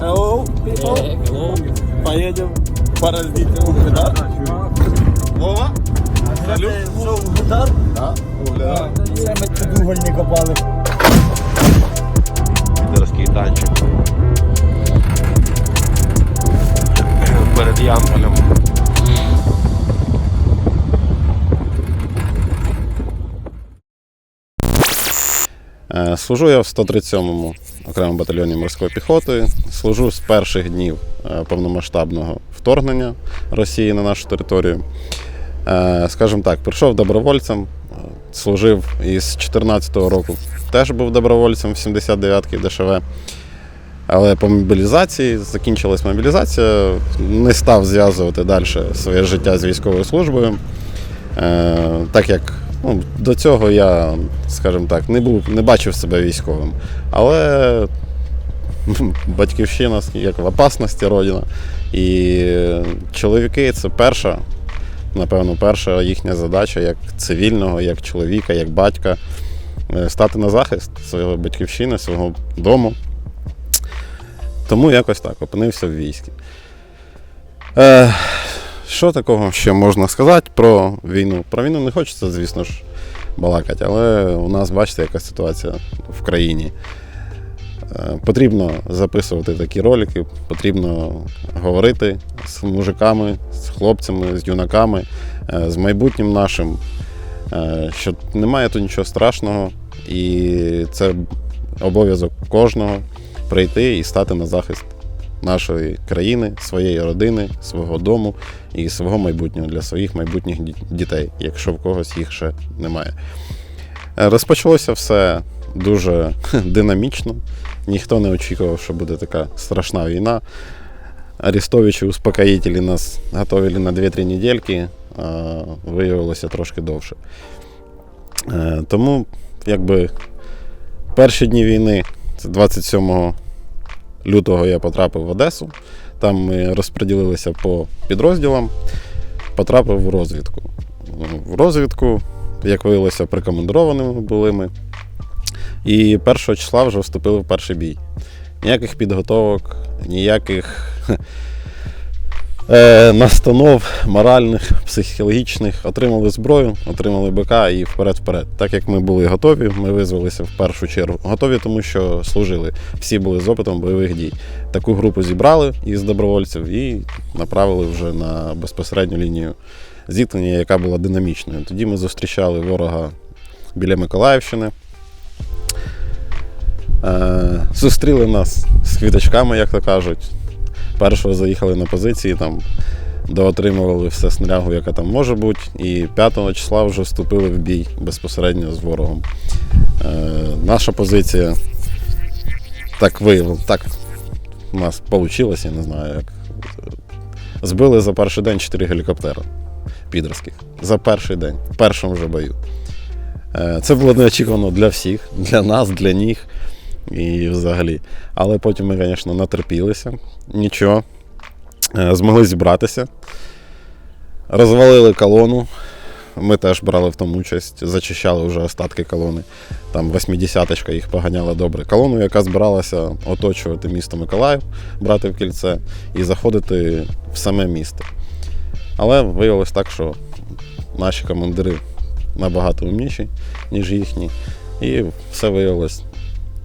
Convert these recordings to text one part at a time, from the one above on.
Hello, people. Поедем пораздить да? Вова? Салют. Що, удар? Да. Оля. Це ми уголь не копали. Підерський танчик. Перед Янголем. Е, Служу я в 137-му окремому батальйоні морської піхоти. Служу з перших днів е, повномасштабного вторгнення Росії на нашу територію. Е, Скажімо так, прийшов добровольцем, е, служив із 14-го року. Теж був добровольцем в 79-й ДШВ. Але по мобілізації закінчилась мобілізація, не став зв'язувати далі своє життя з військовою службою. Так як ну, до цього я, скажімо так, не був, не бачив себе військовим. Але батьківщина як в опасності родина. І чоловіки це перша, напевно, перша їхня задача як цивільного, як чоловіка, як батька е, стати на захист своєї батьківщини, свого дому. Тому якось так опинився в війську. Що такого ще можна сказати про війну? Про війну не хочеться, звісно ж, балакати, але у нас, бачите, яка ситуація в країні. Е, Потрібно записувати такі ролики, потрібно говорити з мужиками, з хлопцями, з юнаками, е, з майбутнім нашим, е, що немає тут нічого страшного, і це обов'язок кожного прийти і стати на захист нашої країни, своєї родини, свого дому і свого майбутнього для своїх майбутніх дітей, якщо в когось їх ще немає. Е, Розпочалося все дуже динамічно. Ніхто не очікував, що буде така страшна війна. Арестовичі успокоїтелі нас готували на 2-3 недельки, а виявилося трошки довше. Е, Тому, якби перші дні війни, це 27 лютого я потрапив в Одесу. Там ми розподілилися по підрозділам, потрапив в розвідку. В розвідку, як виявилося, прикомандированими були ми. І 1 числа вже вступили в перший бій. Ніяких підготовок, ніяких настанов моральних, психологічних. Отримали зброю, отримали БК і вперед-вперед. Так як ми були готові, ми визвалися в першу чергу. Готові, тому що служили. Всі були з опитом бойових дій. Таку групу зібрали із добровольців і направили вже на безпосередню лінію зіткнення, яка була динамічною. Тоді ми зустрічали ворога біля Миколаївщини. Е, зустріли нас з квіточками, як то кажуть. Першого заїхали на позиції, там доотримували все снарягу, яка там може бути. І 5 числа вже вступили в бій безпосередньо з ворогом. Е, наша позиція так виявила, так у нас вийшло, я не знаю як. Збили за перший день 4 гелікоптери підерських. За перший день, в першому вже бою. Е, Це було неочікувано для всіх, для нас, для них і взагалі. Але потім ми, звісно, натерпілися. Нічого. Е, Змогли зібратися. Розвалили колону. Ми теж брали в тому участь, зачищали вже остатки колони. Там 80-ка їх поганяла добре. Колону, яка збиралася оточувати місто Миколаїв, брати в кільце і заходити в саме місто. Але виявилось так, що наші командири набагато умніші, ніж їхні. І все виявилось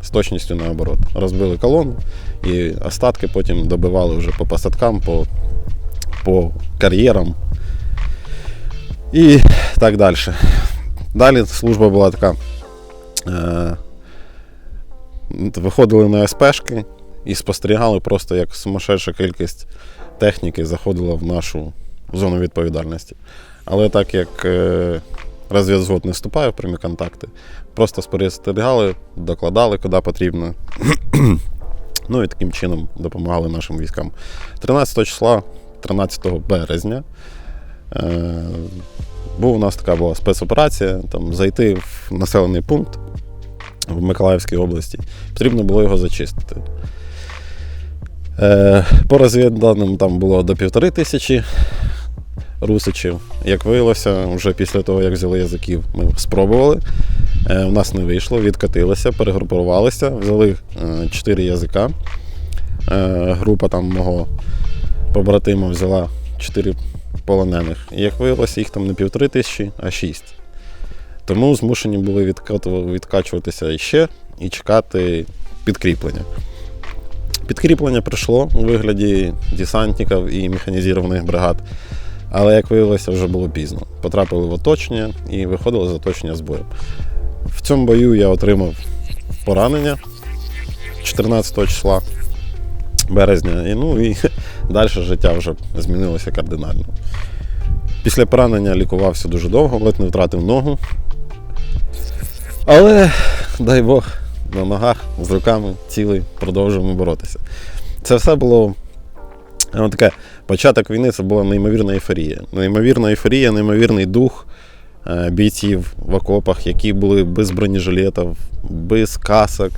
з точністю наоборот. Розбили колону і остатки потім добивали вже по посадкам, по, по кар'єрам і так далі. Далі служба була така. Е, виходили на СПшки і спостерігали просто, як сумасшедша кількість техніки заходила в нашу зону відповідальності. Але так як е, не вступає в прямі контакти, просто спостерігали, докладали, куди потрібно. ну і таким чином допомагали нашим військам. 13 числа, 13 березня, е, був у нас така була спецоперація, там зайти в населений пункт в Миколаївській області. Потрібно було його зачистити. Е, по розвідданим там було до півтори тисячі русичів. Як виявилося, вже після того, як взяли язиків, ми спробували. Е, у нас не вийшло, відкатилися, перегрупувалися, взяли е, чотири язика. е, група там мого побратима взяла 4 полонених. І як виявилося, їх там не півтори тисячі, а 6. Тому змушені були відкачуватися іще і чекати підкріплення. Підкріплення прийшло у вигляді десантників і механізованих бригад. Але як виявилося, вже було пізно. Потрапили в оточення і виходили з оточення з бою. В цьому бою я отримав поранення 14 числа березня. І, ну, і далі життя вже змінилося кардинально. Після поранення лікувався дуже довго, ледь не втратив ногу. Але, дай Бог, на ногах, з руками, цілий, продовжуємо боротися. Це все було е, таке. Початок війни це була неймовірна ейфорія. Неймовірна ейфорія, неймовірний дух е, бійців в окопах, які були без бронежилетів, без касок,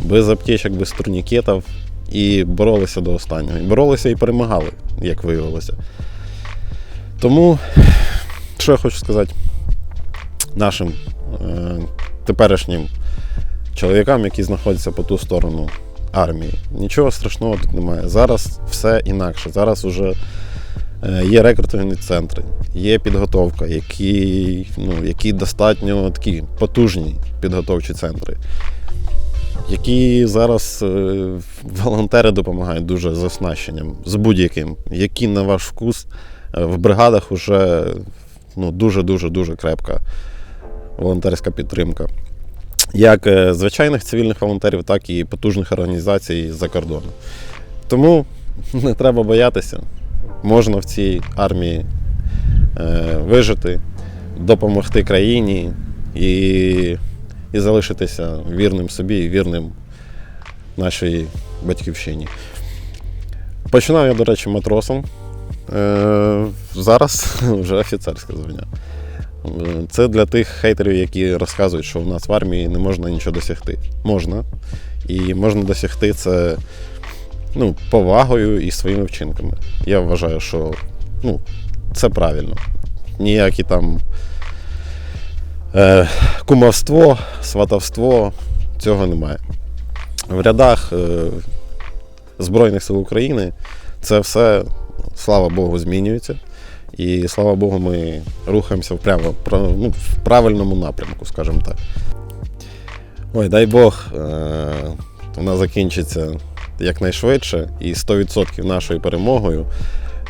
без аптечок, без турнікетів. І боролися до останнього. І боролися і перемагали, як виявилося. Тому, що я хочу сказати нашим е, теперішнім чоловікам, які знаходяться по ту сторону армії. Нічого страшного тут немає. Зараз все інакше. Зараз вже е, є рекрутингові центри, є підготовка, які, ну, які достатньо такі потужні підготовчі центри. Які зараз е, волонтери допомагають дуже з оснащенням, з будь-яким, які на ваш вкус е, в бригадах вже ну, дуже-дуже дуже крепка волонтерська підтримка. Як е, звичайних цивільних волонтерів, так і потужних організацій за кордону. Тому не треба боятися. Можна в цій армії е, вижити, допомогти країні і, і залишитися вірним собі і вірним нашій батьківщині. Починав я, до речі, матросом. Е, зараз вже офіцерське звання. Це для тих хейтерів, які розказують, що в нас в армії не можна нічого досягти. Можна. І можна досягти це ну, повагою і своїми вчинками. Я вважаю, що ну, це правильно. Ніякі там е, кумовство, сватовство, цього немає. В рядах е, Збройних сил України це все, слава Богу, змінюється. І слава Богу, ми рухаємося впрямо, ну, в правильному напрямку, скажімо так. Ой, дай Бог, е- вона закінчиться якнайшвидше і 100% нашою перемогою.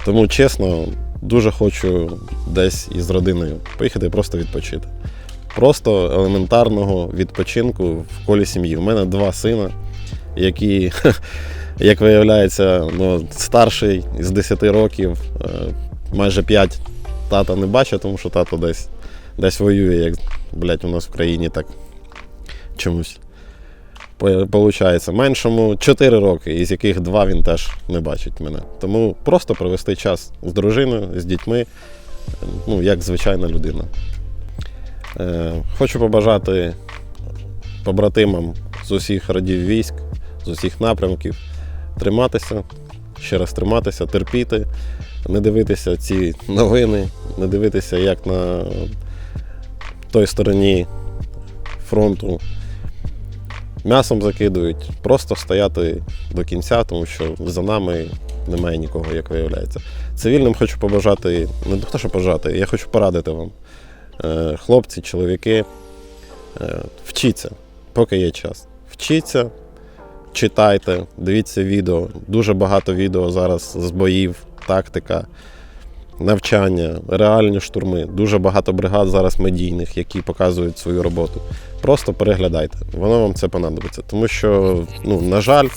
Тому, чесно, дуже хочу десь із родиною поїхати просто відпочити. Просто елементарного відпочинку в колі сім'ї. У мене два сина, які, як виявляється, ну, старший з 10 років, е, майже 5 тата не бачить, тому що тато десь, десь воює, як блядь, у нас в країні так чомусь. По- Получається, меншому 4 роки, із яких 2 він теж не бачить мене. Тому просто провести час з дружиною, з дітьми, ну, як звичайна людина. Е, хочу побажати побратимам з усіх родів військ, з усіх напрямків триматися, ще раз триматися, терпіти, не дивитися ці новини, не дивитися, як на той стороні фронту м'ясом закидують, просто стояти до кінця, тому що за нами немає нікого, як виявляється. Цивільним хочу побажати, не те, що побажати, я хочу порадити вам. Е, Хлопці, чоловіки, е, вчіться, поки є час. Вчіться, читайте, дивіться відео. Дуже багато відео зараз з боїв, тактика, навчання, реальні штурми. Дуже багато бригад зараз медійних, які показують свою роботу. Просто переглядайте, воно вам це понадобиться. Тому що, ну, на жаль,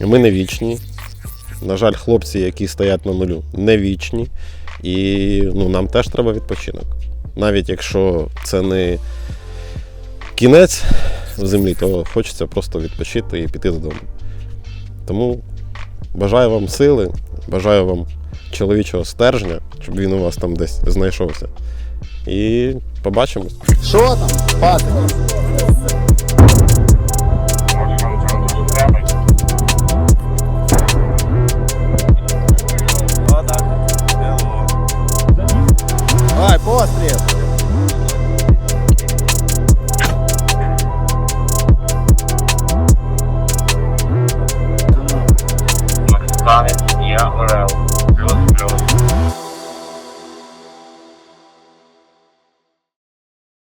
ми не вічні. На жаль, хлопці, які стоять на нулю, не вічні. І ну, нам теж треба відпочинок. Навіть якщо це не кінець в землі, то хочеться просто відпочити і піти додому. Тому бажаю вам сили, бажаю вам чоловічого стержня, щоб він у вас там десь знайшовся. І побачимось. Що там, патик? Давай, постріл.